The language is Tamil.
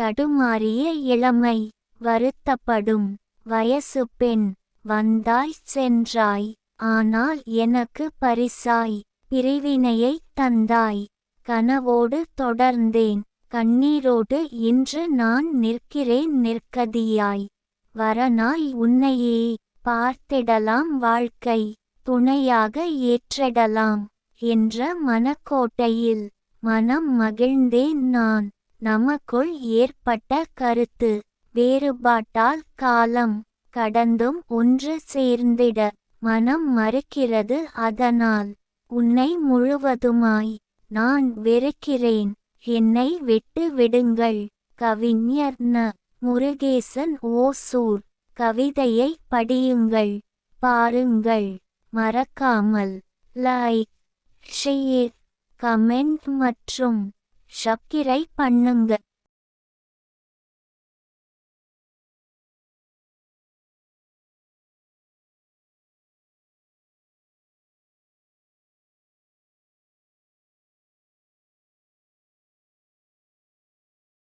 தடுமாறிய இளமை வருத்தப்படும். வயசு பெண் வந்தாய் சென்றாய். ஆனால் எனக்கு பரிசாய் பிரிவினையை தந்தாய். கனவோடு தொடர்ந்தேன். கண்ணீரோடு இன்று நான் நிற்கிறேன் நிற்கதியாய். வரனாய் உன்னையே பார்த்திடலாம் வாழ்க்கை. துணையாக ஏற்றிடலாம். என்ற மனக்கோட்டையில் மனம் மகிழ்ந்தேன் நான். நமக்குள் ஏற்பட்ட கருத்து வேறுபாட்டால் காலம் கடந்தும் ஒன்று சேர்ந்திட மனம் மறுக்கிறது அதனால் உன்னை முழுவதுமாய் நான் வெறுக்கிறேன் என்னை விட்டு விடுங்கள் கவிஞர் ந. முருகேசன் ஓசூர். கவிதையை படியுங்கள் பாருங்கள். மறக்காமல் லைக் ஷேர் கமெண்ட் மற்றும் சப்ஸ்கிரைப் பண்ணுங்க.